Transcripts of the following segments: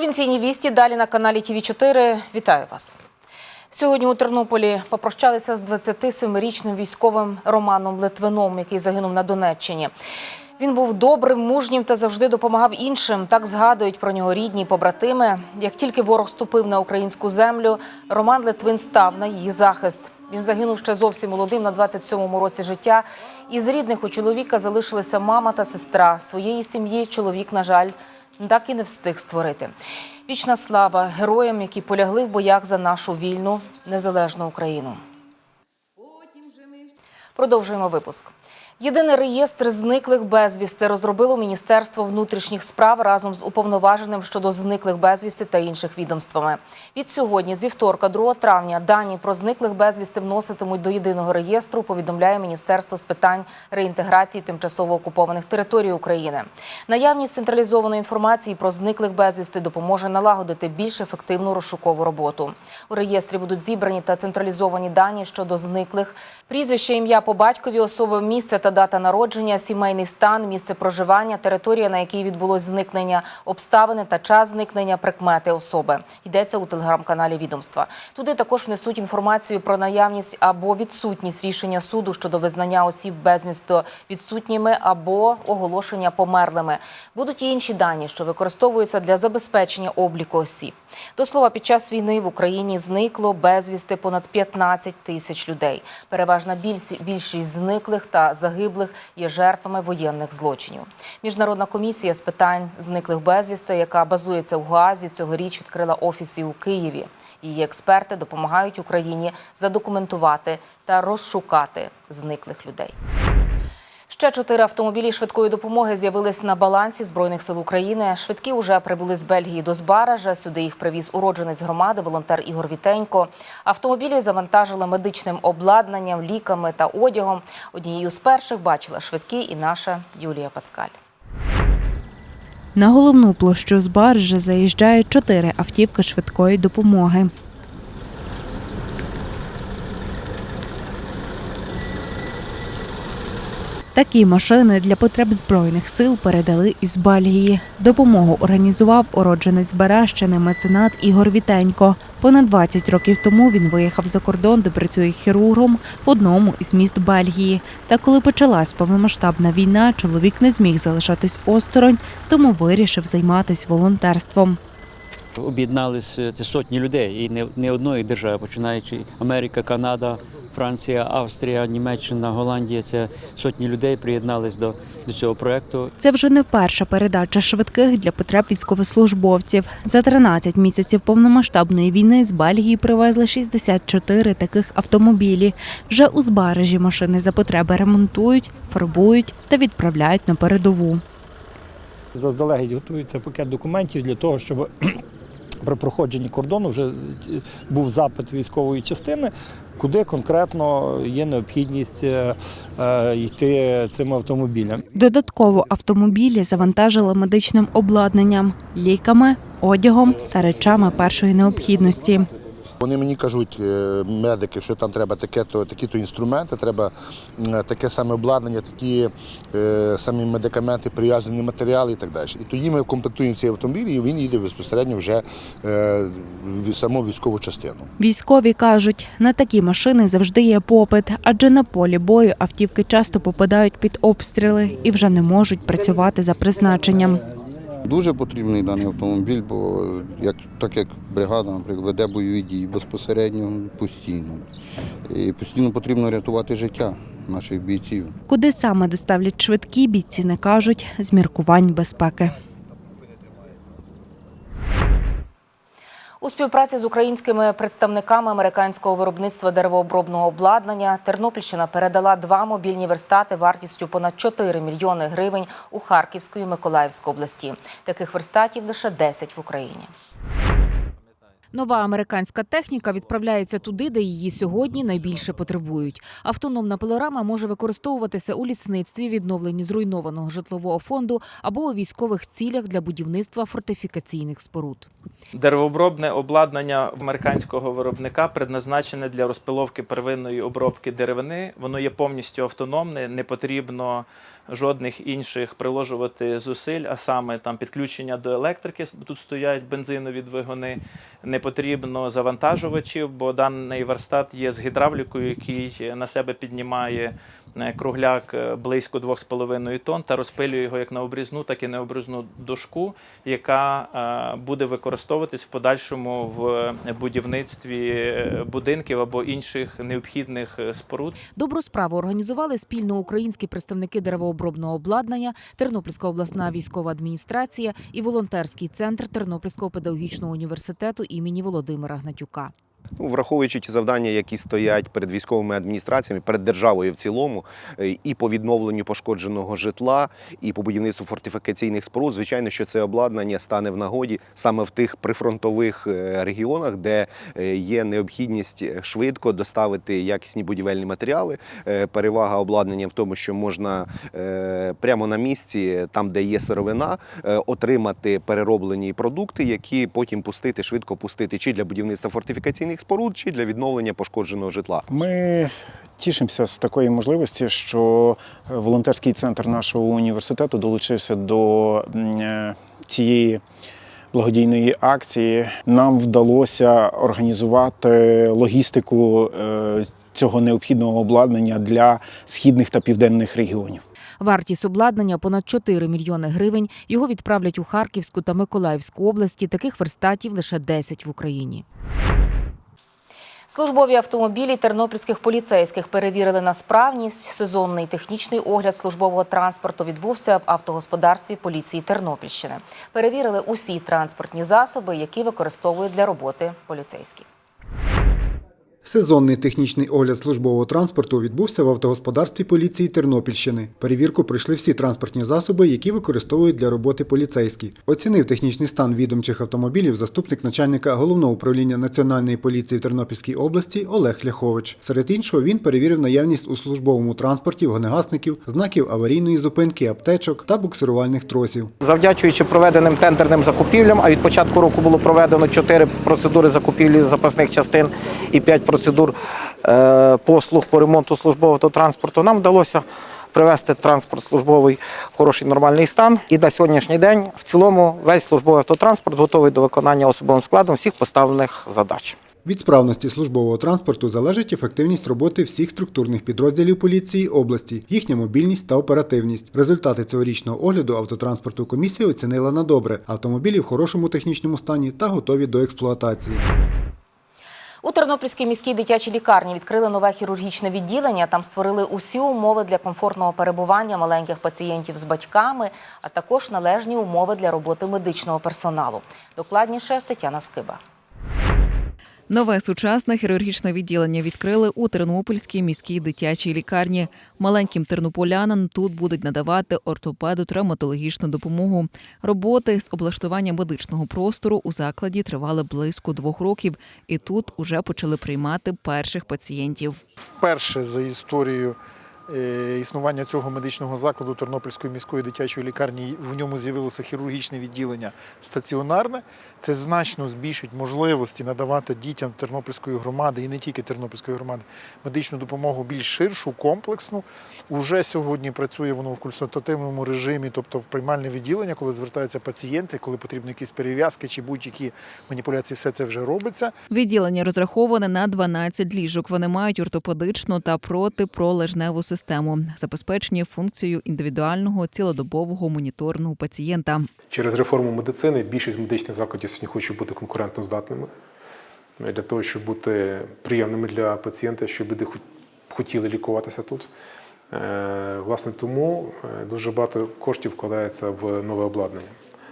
Провінційні вісті далі на каналі ТВ 4 Вітаю вас. Сьогодні у Тернополі попрощалися з 27-річним військовим Романом Литвином, який загинув на Донеччині. Він був добрим, мужнім та завжди допомагав іншим. Так згадують про нього рідні побратими. Як тільки ворог ступив на українську землю, Роман Литвин став на її захист. Він загинув ще зовсім молодим на 27-му році життя. Із рідних у чоловіка залишилися мама та сестра. Своєї сім'ї чоловік, на жаль, так і не встиг створити. Вічна слава героям, які полягли в боях за нашу вільну незалежну Україну. Продовжуємо випуск. Єдиний реєстр зниклих безвісти розробило Міністерство внутрішніх справ разом з уповноваженим щодо зниклих безвісти та інших відомствами. Від сьогодні, з вівторка, 2 травня, дані про зниклих безвісти вноситимуть до єдиного реєстру. Повідомляє Міністерство з питань реінтеграції тимчасово окупованих територій України. Наявність централізованої інформації про зниклих безвісти допоможе налагодити більш ефективну розшукову роботу. У реєстрі будуть зібрані та централізовані дані щодо зниклих, прізвище, ім'я по батькові особи, місце та дата народження, сімейний стан, місце проживання, територія, на якій відбулось зникнення, обставини та час зникнення, прикмети особи. Йдеться у телеграм-каналі відомства. Туди також внесуть інформацію про наявність або відсутність рішення суду щодо визнання осіб безвісто відсутніми або оголошення померлими. Будуть і інші дані, що використовуються для забезпечення обліку осіб. До слова, під час війни в Україні зникло безвісти понад 15 тисяч людей. Переважна більшість зниклих та загиблих є жертвами воєнних злочинів. Міжнародна комісія з питань зниклих безвісти, яка базується в Гаазі, цьогоріч відкрила офіси у Києві. Її експерти допомагають Україні задокументувати та розшукати зниклих людей. Ще чотири автомобілі швидкої допомоги з'явились на балансі збройних сил України. Швидкі уже прибули з Бельгії до Збаража. Сюди їх привіз уродженець громади, волонтер Ігор Вітенько. Автомобілі завантажили медичним обладнанням, ліками та одягом. Однією з перших бачила швидкі і наша Юлія Пацкаль. На головну площу з баржі заїжджають чотири автівки швидкої допомоги. Такі машини для потреб збройних сил передали із Бельгії. Допомогу організував уродженець Берещини меценат Ігор Вітенько. Понад 20 років тому він виїхав за кордон, де працює хірургом в одному із міст Бельгії. Та коли почалась повномасштабна війна, чоловік не зміг залишатись осторонь, тому вирішив займатися волонтерством. Об'єдналися сотні людей, і не одної держави, починаючи Америка, Канада, Франція, Австрія, Німеччина, Голландія. Це сотні людей приєднались до, до цього проекту. Це вже не перша передача швидких для потреб військовослужбовців. За 13 місяців повномасштабної війни з Бельгії привезли 64 таких автомобілі. Вже у збережі машини за потреби ремонтують, фарбують та відправляють на передову. Заздалегідь готується пакет документів для того, щоб при проходженні кордону вже був запит військової частини, куди конкретно є необхідність е, е, йти цим автомобілем. Додатково автомобілі завантажили медичним обладнанням, ліками, одягом та речами першої необхідності. Вони мені кажуть, е, медики, що там треба таке-то, такі-то інструменти, треба таке саме обладнання, такі е, самі медикаменти, прив'язані матеріали і так далі. І тоді ми комплектуємо цей автомобіль, і він їде безпосередньо вже е, в саму військову частину. Військові кажуть, на такі машини завжди є попит, адже на полі бою автівки часто попадають під обстріли і вже не можуть працювати за призначенням. Дуже потрібний даний автомобіль, бо як, так як бригада, наприклад, веде бойові дії безпосередньо постійно. І постійно потрібно рятувати життя наших бійців. Куди саме доставлять швидкі бійці, не кажуть з міркувань безпеки. У співпраці з українськими представниками американського виробництва деревообробного обладнання Тернопільщина передала два мобільні верстати вартістю понад 4 мільйони гривень у Харківську і Миколаївську області. Таких верстатів лише 10 в Україні. Нова американська техніка відправляється туди, де її сьогодні найбільше потребують. Автономна пилорама може використовуватися у лісництві, відновленні зруйнованого житлового фонду або у військових цілях для будівництва фортифікаційних споруд. Деревообробне обладнання американського виробника предназначене для розпиловки первинної обробки деревини. Воно є повністю автономне, не потрібно жодних інших приложувати зусиль, а саме там підключення до електрики. Тут стоять бензинові двигуни. Не потрібно завантажувачів, бо даний верстат є з гідравлікою, який на себе піднімає кругляк е, близько 2,5 тонн та розпилює його як на обрізну, так і необрізну дошку, яка е, буде використовуватись в подальшому в будівництві е, будинків або інших необхідних споруд. Добру справу організували спільно українські представники деревообробного обладнання, Тернопільська обласна військова адміністрація і волонтерський центр Тернопільського педагогічного університету імені Володимира Гнатюка. Ну, враховуючи ті завдання, які стоять перед військовими адміністраціями, перед державою в цілому, е, і по відновленню пошкодженого житла, і по будівництву фортифікаційних споруд, звичайно, що це обладнання стане в нагоді саме в тих прифронтових е, регіонах, де е, є необхідність швидко доставити якісні будівельні матеріали. Перевага обладнання в тому, що можна прямо на місці, там де є сировина, отримати перероблені продукти, які потім пустити, швидко пустити чи для будівництва фортифікаційних споруд, чи для відновлення пошкодженого житла. Ми тішимося з такої можливості, що волонтерський центр нашого університету долучився до е, цієї благодійної акції. Нам вдалося організувати логістику е, цього необхідного обладнання для східних та південних регіонів. Вартість обладнання понад 4 мільйони гривень. Його відправлять у Харківську та Миколаївську області. Таких верстатів лише 10 в Україні. Службові автомобілі тернопільських поліцейських перевірили на справність. Сезонний технічний огляд службового транспорту відбувся в автогосподарстві поліції Тернопільщини. Перевірили усі транспортні засоби, які використовують для роботи поліцейські. Сезонний технічний огляд службового транспорту відбувся в автогосподарстві поліції Тернопільщини. Перевірку пройшли всі транспортні засоби, які використовують для роботи поліцейські. Оцінив технічний стан відомчих автомобілів заступник начальника головного управління Національної поліції в Тернопільській області Олег Ляхович. Серед іншого він перевірив наявність у службовому транспорті вогнегасників, знаків аварійної зупинки, аптечок та буксирувальних тросів. Завдячуючи проведеним тендерним закупівлям, а від початку року було проведено 4 процедури закупівлі запасних частин і 5 процедур е, послуг по ремонту службового автотранспорту, нам вдалося привести транспорт службовий в хороший нормальний стан. І на сьогоднішній день в цілому весь службовий автотранспорт готовий до виконання особовим складом всіх поставлених задач. Від справності службового транспорту залежить ефективність роботи всіх структурних підрозділів поліції області, їхня мобільність та оперативність. Результати цьогорічного огляду автотранспорту комісія оцінила на добре. Автомобілі в хорошому технічному стані та готові до експлуатації. У Тернопільській міській дитячій лікарні відкрили нове хірургічне відділення. Там створили усі умови для комфортного перебування маленьких пацієнтів з батьками, а також належні умови для роботи медичного персоналу. Докладніше Тетяна Скиба. Нове сучасне хірургічне відділення відкрили у Тернопільській міській дитячій лікарні. Маленьким тернополянам тут будуть надавати ортопеду травматологічну допомогу. Роботи з облаштування медичного простору у закладі тривали близько двох років, і тут уже почали приймати перших пацієнтів. Вперше за історію е, існування цього медичного закладу Тернопільської міської дитячої лікарні в ньому з'явилося хірургічне відділення стаціонарне. Це значно збільшить можливості надавати дітям Тернопільської громади і не тільки Тернопільської громади медичну допомогу більш ширшу, комплексну. Уже сьогодні працює воно в консультативному режимі, тобто в приймальне відділення, коли звертаються пацієнти, коли потрібні якісь перев'язки чи будь-які маніпуляції, все це вже робиться. Відділення розраховане на 12 ліжок. Вони мають ортопедичну та протипролежневу систему, забезпечені функцією індивідуального цілодобового моніторного пацієнта. Через реформу медицини більшість медичних закладів сьогодні хочуть бути конкурентно здатними для того, щоб бути приємними для пацієнта, щоб люди хот- хотіли лікуватися тут. Е, Власне, тому е, дуже багато коштів вкладається в нове обладнання.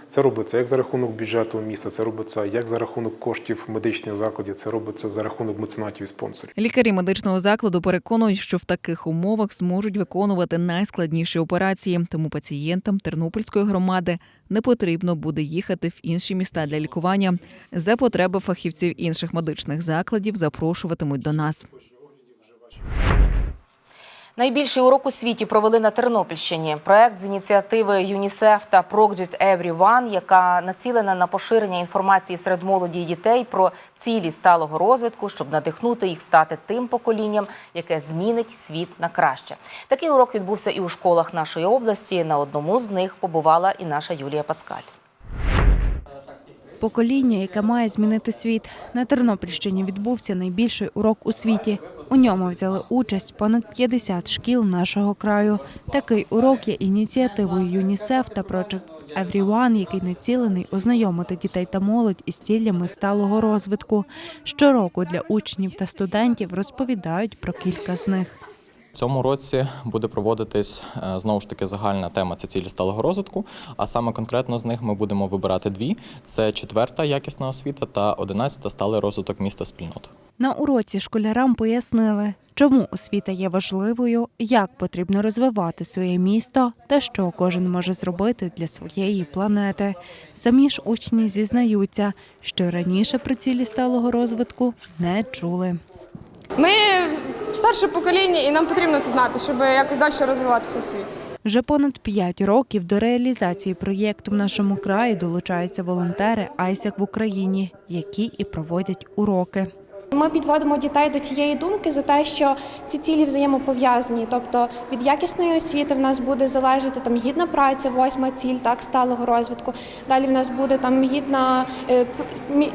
Це робиться як за рахунок бюджету міста, це робиться як за рахунок коштів медичних закладів, це робиться за рахунок меценатів і спонсорів. Лікарі медичного закладу переконують, що в таких умовах зможуть виконувати найскладніші операції. Тому пацієнтам Тернопільської громади не потрібно буде їхати в інші міста для лікування. За потреби фахівців інших медичних закладів запрошуватимуть до нас. Найбільший урок у світі провели на Тернопільщині. Проект з ініціативи ЮНІСЕФ та Project Everyone, яка націлена на поширення інформації серед молоді і дітей про цілі сталого розвитку, щоб надихнути їх стати тим поколінням, яке змінить світ на краще. Такий урок відбувся і у школах нашої області. На одному з них побувала і наша Юлія Пацкаль. Покоління, яке має змінити світ. На Тернопільщині відбувся найбільший урок у світі. У ньому взяли участь понад 50 шкіл нашого краю. Такий урок є ініціативою ЮНІСЕФ та Project Everyone, який націлений ознайомити дітей та молодь із цілями сталого розвитку. Щороку для учнів та студентів розповідають про кілька з них. Цьому році буде проводитись е, знову ж таки загальна тема це цілі сталого розвитку. А саме конкретно з них ми будемо вибирати дві: це четверта якісна освіта та одинадцята сталий розвиток міста спільнот. На уроці школярам пояснили, чому освіта є важливою, як потрібно розвивати своє місто та що кожен може зробити для своєї планети. Самі ж учні зізнаються, що раніше про цілі сталого розвитку не чули. Ми старше покоління, і нам потрібно це знати, щоб якось далі розвиватися в світі. Вже понад п'ять років до реалізації проєкту в нашому краї долучаються волонтери Айсяк в Україні, які і проводять уроки. Ми підводимо дітей до тієї думки за те, що ці цілі взаємопов'язані. Тобто від якісної освіти в нас буде залежати там гідна праця, восьма ціль так сталого розвитку. Далі в нас буде там гідна е,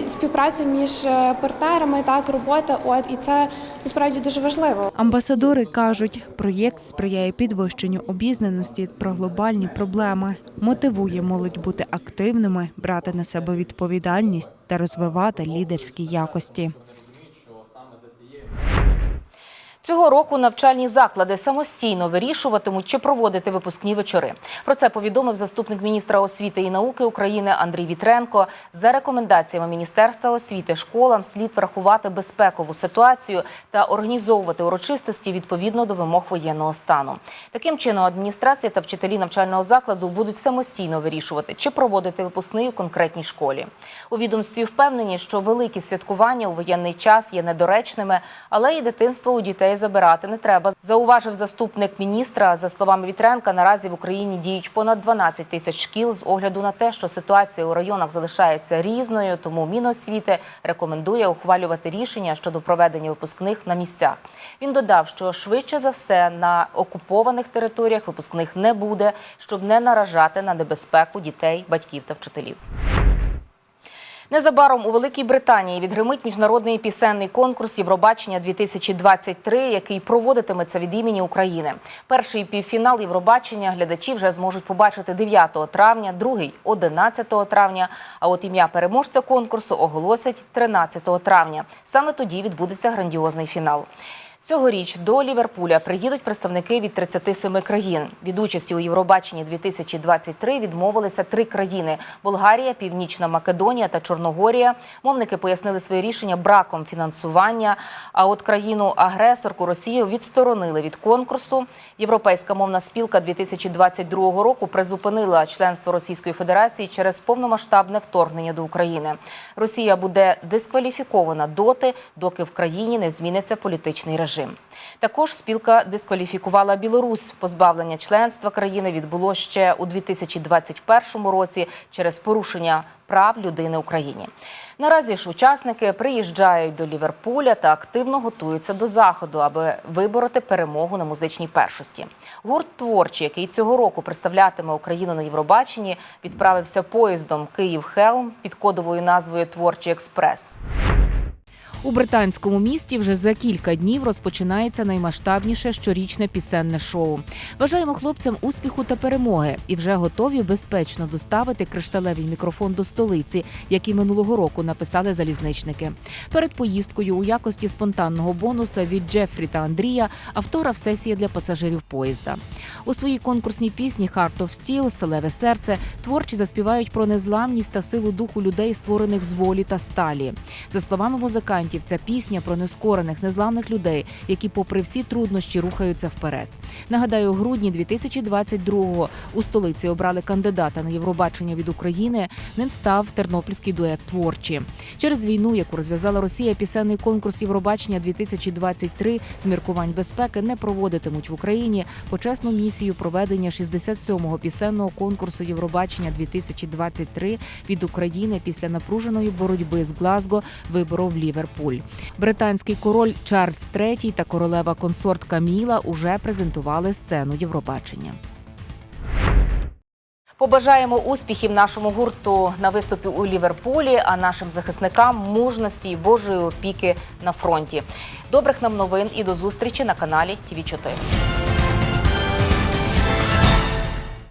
співпраця між е, партнерами, так робота. От і це насправді дуже важливо. Амбасадори кажуть, проєкт сприяє підвищенню обізнаності про глобальні проблеми, мотивує молодь бути активними, брати на себе відповідальність та розвивати лідерські якості. Цього року навчальні заклади самостійно вирішуватимуть, чи проводити випускні вечори. Про це повідомив заступник міністра освіти і науки України Андрій Вітренко. За рекомендаціями Міністерства освіти школам слід врахувати безпекову ситуацію та організовувати урочистості відповідно до вимог воєнного стану. Таким чином, адміністрація та вчителі навчального закладу будуть самостійно вирішувати, чи проводити випускний у конкретній школі. У відомстві впевнені, що великі святкування у воєнний час є недоречними, але і дитинство у дітей забирати не треба. Зауважив заступник міністра. За словами Вітренка, наразі в Україні діють понад 12 тисяч шкіл з огляду на те, що ситуація у районах залишається різною. Тому Міносвіти рекомендує ухвалювати рішення щодо проведення випускних на місцях. Він додав, що швидше за все на окупованих територіях випускних не буде, щоб не наражати на небезпеку дітей, батьків та вчителів. Незабаром у Великій Британії відгримить міжнародний пісенний конкурс Євробачення 2023, який проводитиметься від імені України. Перший півфінал Євробачення глядачі вже зможуть побачити 9 травня, другий 11 травня. А от ім'я переможця конкурсу оголосять 13 травня. Саме тоді відбудеться грандіозний фінал. Цьогоріч до Ліверпуля приїдуть представники від 37 країн. Від участі у Євробаченні 2023 відмовилися три країни: Болгарія, Північна Македонія та Чорногорія. Мовники пояснили своє рішення браком фінансування. А от країну-агресорку Росію відсторонили від конкурсу. Європейська мовна спілка 2022 року призупинила членство Російської Федерації через повномасштабне вторгнення до України. Росія буде дискваліфікована доти, доки в країні не зміниться політичний режим. Також спілка дискваліфікувала Білорусь. Позбавлення членства країни відбуло ще у 2021 році через порушення прав людини Україні. Наразі ж учасники приїжджають до Ліверпуля та активно готуються до заходу, аби вибороти перемогу на музичній першості. Гурт творчий, який цього року представлятиме Україну на Євробаченні, відправився поїздом Київ Хелм під кодовою назвою Творчий експрес. У британському місті вже за кілька днів розпочинається наймасштабніше щорічне пісенне шоу. Бажаємо хлопцям успіху та перемоги і вже готові безпечно доставити кришталевий мікрофон до столиці, який минулого року написали залізничники. Перед поїздкою у якості спонтанного бонуса від Джефрі та Андрія автограф сесія для пасажирів поїзда. У своїй конкурсній пісні «Heart of Steel» сталеве серце творчі заспівають про незламність та силу духу людей, створених з волі та сталі. За словами музикантів, світів. Ця пісня про нескорених незламних людей, які, попри всі труднощі, рухаються вперед. Нагадаю, у грудні 2022-го у столиці обрали кандидата на Євробачення від України. Ним став тернопільський дует творчі. Через війну, яку розв'язала Росія, пісенний конкурс Євробачення 2023 з міркувань безпеки не проводитимуть в Україні. Почесну місію проведення 67-го пісенного конкурсу Євробачення 2023 від України після напруженої боротьби з Глазго виборов Ліверпуль. Британський король Чарльз III та королева консорт Каміла уже презентували сцену Євробачення. Побажаємо успіхів нашому гурту на виступі у Ліверпулі, а нашим захисникам мужності і Божої опіки на фронті. Добрих нам новин і до зустрічі на каналі ТВ 4